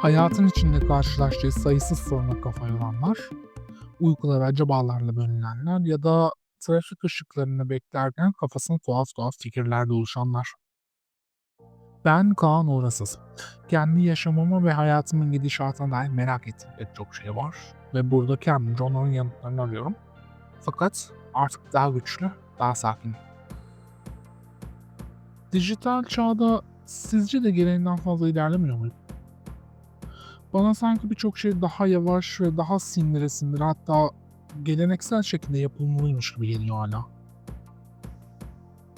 Hayatın içinde karşılaştığı sayısız soruna kafa yoranlar, uykuları acabalarla bölünenler ya da trafik ışıklarını beklerken kafasına tuhaf tuhaf fikirlerle oluşanlar. Ben Kaan Uğrasız. Kendi yaşamımı ve hayatımın gidişatına dair merak ettiğim pek çok şey var ve burada kendimce onların yanıtlarını arıyorum. Fakat artık daha güçlü, daha sakin. Dijital çağda sizce de gereğinden fazla ilerlemiyor muyuz? Bana sanki birçok şey daha yavaş ve daha sinire sinire hatta geleneksel şekilde yapılmalıymış gibi geliyor hala.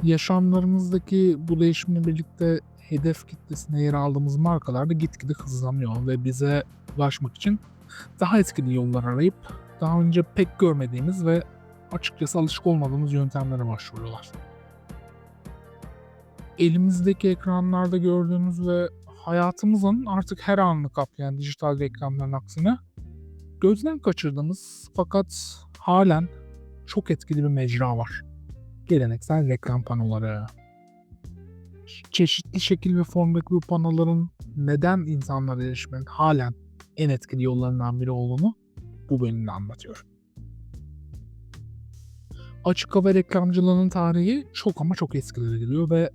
Yaşamlarımızdaki bu değişimle birlikte hedef kitlesine yer aldığımız markalar da gitgide hızlanıyor ve bize ulaşmak için daha etkili yollar arayıp daha önce pek görmediğimiz ve açıkçası alışık olmadığımız yöntemlere başvuruyorlar. Elimizdeki ekranlarda gördüğünüz ve hayatımızın artık her anını kaplayan dijital reklamların aksine gözden kaçırdığımız fakat halen çok etkili bir mecra var. Geleneksel reklam panoları. Çeşitli şekil ve formdaki bu panoların neden insanlara erişmenin halen en etkili yollarından biri olduğunu bu bölümde anlatıyor. Açık hava reklamcılığının tarihi çok ama çok eskilere gidiyor ve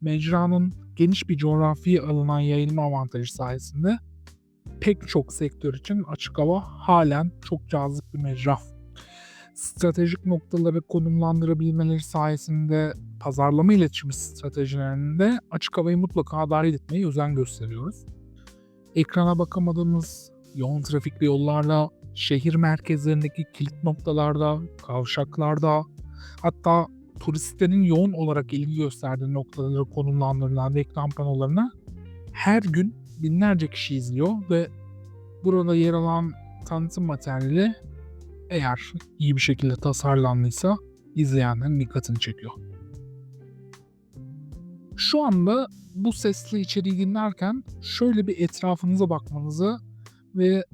mecranın geniş bir coğrafi alınan yayılma avantajı sayesinde pek çok sektör için açık hava halen çok cazip bir mecra. Stratejik noktaları konumlandırabilmeleri sayesinde pazarlama iletişimi stratejilerinde açık havayı mutlaka dahil etmeye özen gösteriyoruz. Ekrana bakamadığımız yoğun trafikli yollarda, şehir merkezlerindeki kilit noktalarda, kavşaklarda, hatta turistlerin yoğun olarak ilgi gösterdiği noktalara konumlandırılan reklam panolarına her gün binlerce kişi izliyor ve burada yer alan tanıtım materyali eğer iyi bir şekilde tasarlandıysa izleyenlerin dikkatini çekiyor. Şu anda bu sesli içeriği dinlerken şöyle bir etrafınıza bakmanızı ve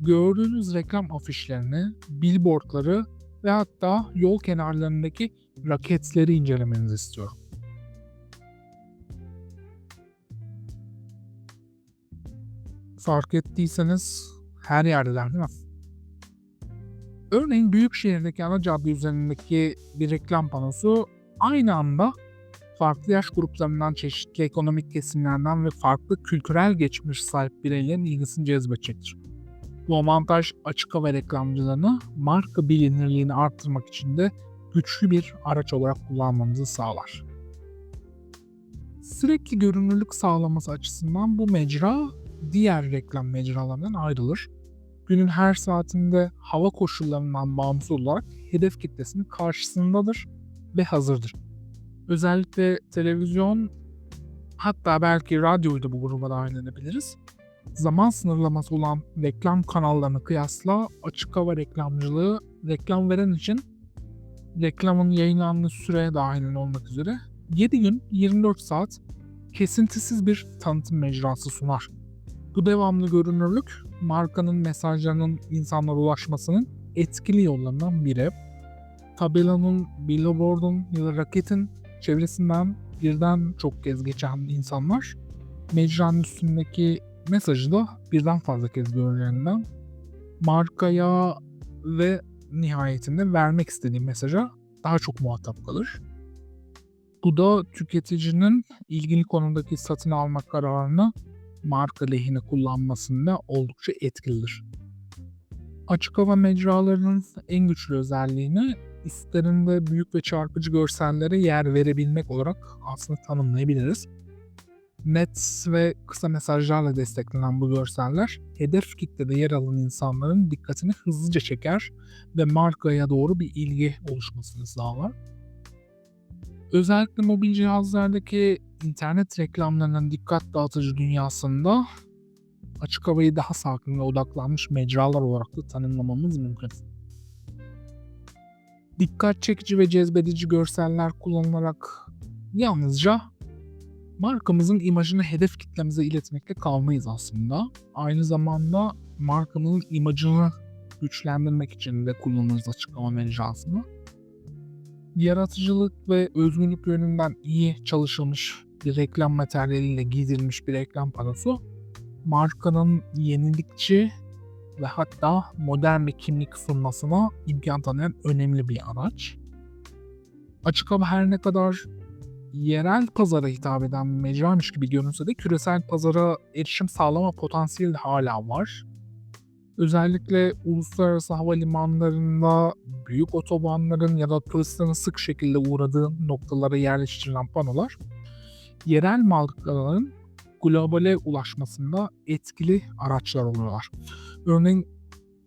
gördüğünüz reklam afişlerini, billboardları ve hatta yol kenarlarındaki raketleri incelemenizi istiyorum. Fark ettiyseniz her yerdeler değil mi? Örneğin büyük şehirdeki ana cadde üzerindeki bir reklam panosu aynı anda farklı yaş gruplarından, çeşitli ekonomik kesimlerden ve farklı kültürel geçmiş sahip bireylerin ilgisini cezbedecektir. Bu avantaj açık hava reklamcılığını marka bilinirliğini arttırmak için de güçlü bir araç olarak kullanmamızı sağlar. Sürekli görünürlük sağlaması açısından bu mecra diğer reklam mecralarından ayrılır. Günün her saatinde hava koşullarından bağımsız olarak hedef kitlesinin karşısındadır ve hazırdır. Özellikle televizyon hatta belki radyoyu da bu gruba dahil edebiliriz. Zaman sınırlaması olan reklam kanallarına kıyasla açık hava reklamcılığı reklam veren için reklamın yayınlandığı süreye dahil olmak üzere 7 gün 24 saat kesintisiz bir tanıtım mecrası sunar. Bu devamlı görünürlük markanın mesajlarının insanlara ulaşmasının etkili yollarından biri. Tabelanın, billboardun ya da raketin çevresinden birden çok kez geçen insanlar mecranın üstündeki mesajı da birden fazla kez görülerinden markaya ve nihayetinde vermek istediği mesaja daha çok muhatap kalır. Bu da tüketicinin ilgili konudaki satın alma kararını marka lehine kullanmasında oldukça etkilidir. Açık hava mecralarının en güçlü özelliğini istlerinde büyük ve çarpıcı görsellere yer verebilmek olarak aslında tanımlayabiliriz. Net ve kısa mesajlarla desteklenen bu görseller hedef kitlede yer alan insanların dikkatini hızlıca çeker ve markaya doğru bir ilgi oluşmasını sağlar. Özellikle mobil cihazlardaki internet reklamlarının dikkat dağıtıcı dünyasında açık havayı daha sakin ve odaklanmış mecralar olarak da tanımlamamız mümkün. Dikkat çekici ve cezbedici görseller kullanılarak yalnızca markamızın imajını hedef kitlemize iletmekle kalmayız aslında. Aynı zamanda markamızın imajını güçlendirmek için de kullanırız açıklama mecrasını. Yaratıcılık ve özgünlük yönünden iyi çalışılmış bir reklam materyaliyle giydirilmiş bir reklam panosu markanın yenilikçi ve hatta modern bir kimlik sunmasına imkan tanıyan önemli bir araç. Açık hava her ne kadar yerel pazara hitap eden bir gibi görünse de küresel pazara erişim sağlama potansiyeli hala var. Özellikle uluslararası havalimanlarında büyük otobanların ya da turistlerin sık şekilde uğradığı noktalara yerleştirilen panolar yerel markaların globale ulaşmasında etkili araçlar oluyorlar. Örneğin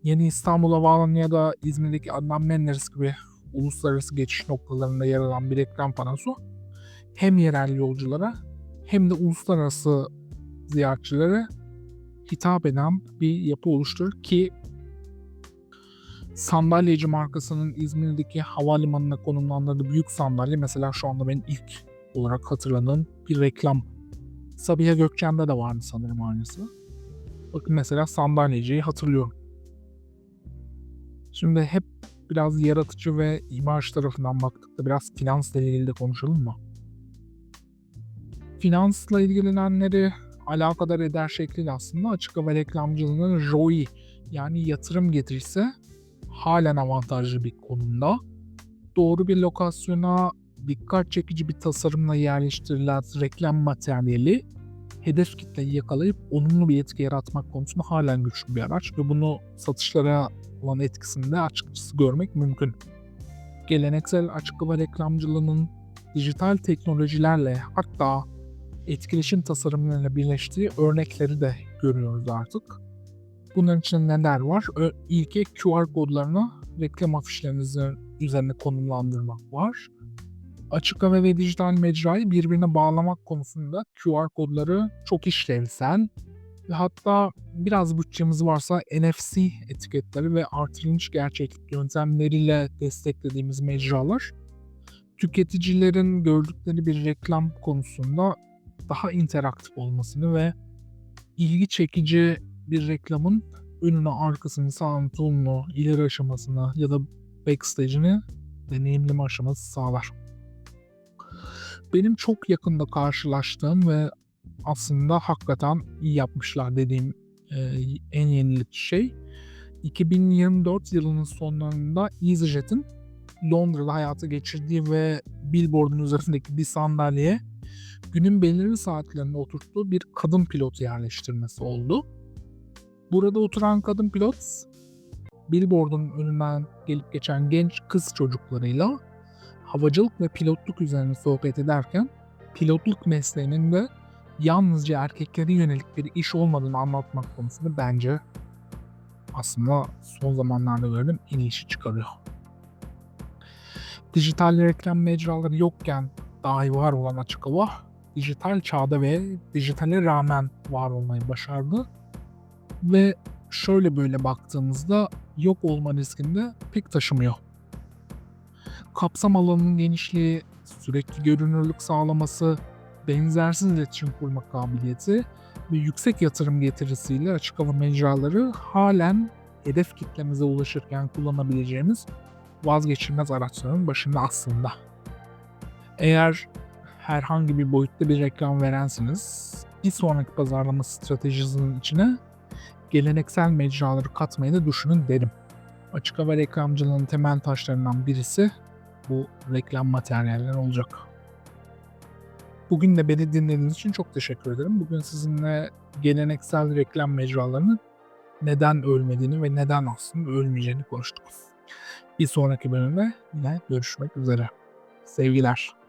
Yeni İstanbul Havaalanı ya da İzmir'deki Adnan Menderes gibi uluslararası geçiş noktalarında yer alan bir reklam panosu hem yerel yolculara hem de uluslararası ziyaretçilere hitap eden bir yapı oluşturur ki sandalyeci markasının İzmir'deki havalimanına konumlandırdığı büyük sandalye mesela şu anda benim ilk olarak hatırladığım bir reklam. Sabiha Gökçen'de de vardı sanırım aynısı. Bakın mesela sandalyeciyi hatırlıyorum. Şimdi hep biraz yaratıcı ve imaj tarafından baktık da biraz finansla ilgili de konuşalım mı? Finansla ilgilenenleri alakadar eder şekliyle aslında açık hava reklamcılığının ROI yani yatırım getirisi halen avantajlı bir konumda. Doğru bir lokasyona dikkat çekici bir tasarımla yerleştirilen reklam materyali hedef kitleyi yakalayıp olumlu bir etki yaratmak konusunda halen güçlü bir araç ve bunu satışlara olan etkisini de açıkçası görmek mümkün. Geleneksel açık hava reklamcılığının dijital teknolojilerle hatta etkileşim tasarımlarıyla birleştiği örnekleri de görüyoruz artık. Bunların için neler var? İlki QR kodlarını reklam afişlerinizin üzerine konumlandırmak var. Açık hava ve dijital mecrayı birbirine bağlamak konusunda QR kodları çok işlevsel ve hatta biraz bütçemiz varsa NFC etiketleri ve artırılmış gerçeklik yöntemleriyle desteklediğimiz mecralar tüketicilerin gördükleri bir reklam konusunda daha interaktif olmasını ve ilgi çekici bir reklamın önüne arkasını sağını solunu ileri aşamasını ya da backstage'ini deneyimleme aşaması sağlar. Benim çok yakında karşılaştığım ve aslında hakikaten iyi yapmışlar dediğim e, en yenilik şey 2024 yılının sonlarında EasyJet'in Londra'da hayata geçirdiği ve billboardun üzerindeki bir sandalyeye günün belirli saatlerinde oturttuğu bir kadın pilot yerleştirmesi oldu. Burada oturan kadın pilot billboardun önünden gelip geçen genç kız çocuklarıyla havacılık ve pilotluk üzerine sohbet ederken pilotluk mesleğinin de yalnızca erkeklere yönelik bir iş olmadığını anlatmak konusunda bence aslında son zamanlarda gördüğüm en iyi işi çıkarıyor. Dijital reklam mecraları yokken dahi var olan açık hava dijital çağda ve dijitale rağmen var olmayı başardı. Ve şöyle böyle baktığımızda yok olma riskinde pek taşımıyor. Kapsam alanının genişliği, sürekli görünürlük sağlaması, benzersiz iletişim kurma kabiliyeti ve yüksek yatırım getirisiyle açık hava mecraları halen hedef kitlemize ulaşırken kullanabileceğimiz vazgeçilmez araçların başında aslında. Eğer herhangi bir boyutta bir reklam verensiniz, bir sonraki pazarlama stratejisinin içine geleneksel mecraları katmayı da düşünün derim. Açık hava reklamcılığının temel taşlarından birisi bu reklam materyaller olacak. Bugün de beni dinlediğiniz için çok teşekkür ederim. Bugün sizinle geleneksel reklam mecralarının neden ölmediğini ve neden aslında ölmeyeceğini konuştuk. Bir sonraki bölümde yine görüşmek üzere. Sevgiler.